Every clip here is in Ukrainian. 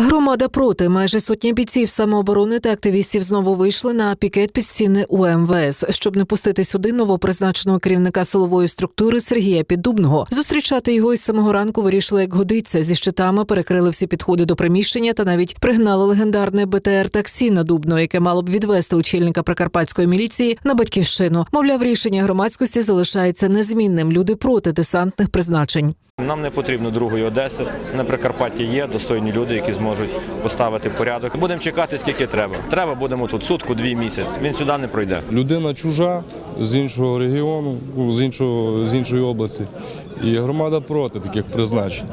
Громада проти майже сотня бійців самооборони та активістів знову вийшли на пікет під стіни у МВС, щоб не пустити сюди новопризначеного керівника силової структури Сергія Піддубного. Зустрічати його із самого ранку вирішили, як годиться. Зі щитами перекрили всі підходи до приміщення та навіть пригнали легендарне БТР таксі на Дубно, яке мало б відвести очільника прикарпатської міліції на батьківщину. Мовляв, рішення громадськості залишається незмінним. Люди проти десантних призначень. Нам не потрібно другої Одеси. На Прикарпатті є достойні люди, які зможуть поставити порядок. Будемо чекати, скільки треба. Треба будемо тут сутку, дві місяць. Він сюди не пройде. Людина чужа з іншого регіону, ну, з іншого з іншої області, і громада проти таких призначень.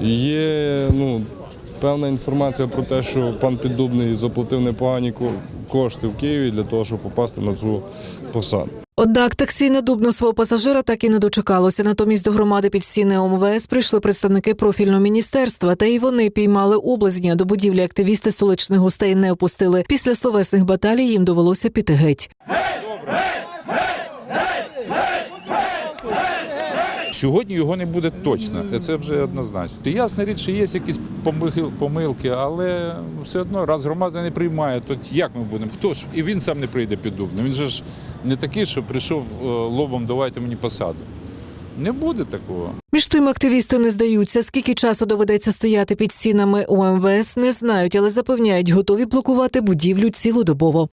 Є ну, певна інформація про те, що пан Піддубний заплатив непогані ко- кошти в Києві для того, щоб попасти на цю посаду. Однак таксі на Дубно свого пасажира так і не дочекалося. Натомість до громади під стіни ОМВС прийшли представники профільного міністерства, та й вони піймали облизня. До будівлі активісти столичних гостей не опустили. Після словесних баталій їм довелося піти геть. Сьогодні його не буде точно, це вже однозначно. Ясна річ, що є якісь помилки, помилки, але все одно, раз громада не приймає, то як ми будемо? Хто ж? І він сам не прийде під Дубно. Він же ж не такий, що прийшов е, лобом, давайте мені посаду. Не буде такого. Між тим активісти не здаються. Скільки часу доведеться стояти під стінами у МВС, не знають, але запевняють, готові блокувати будівлю цілодобово.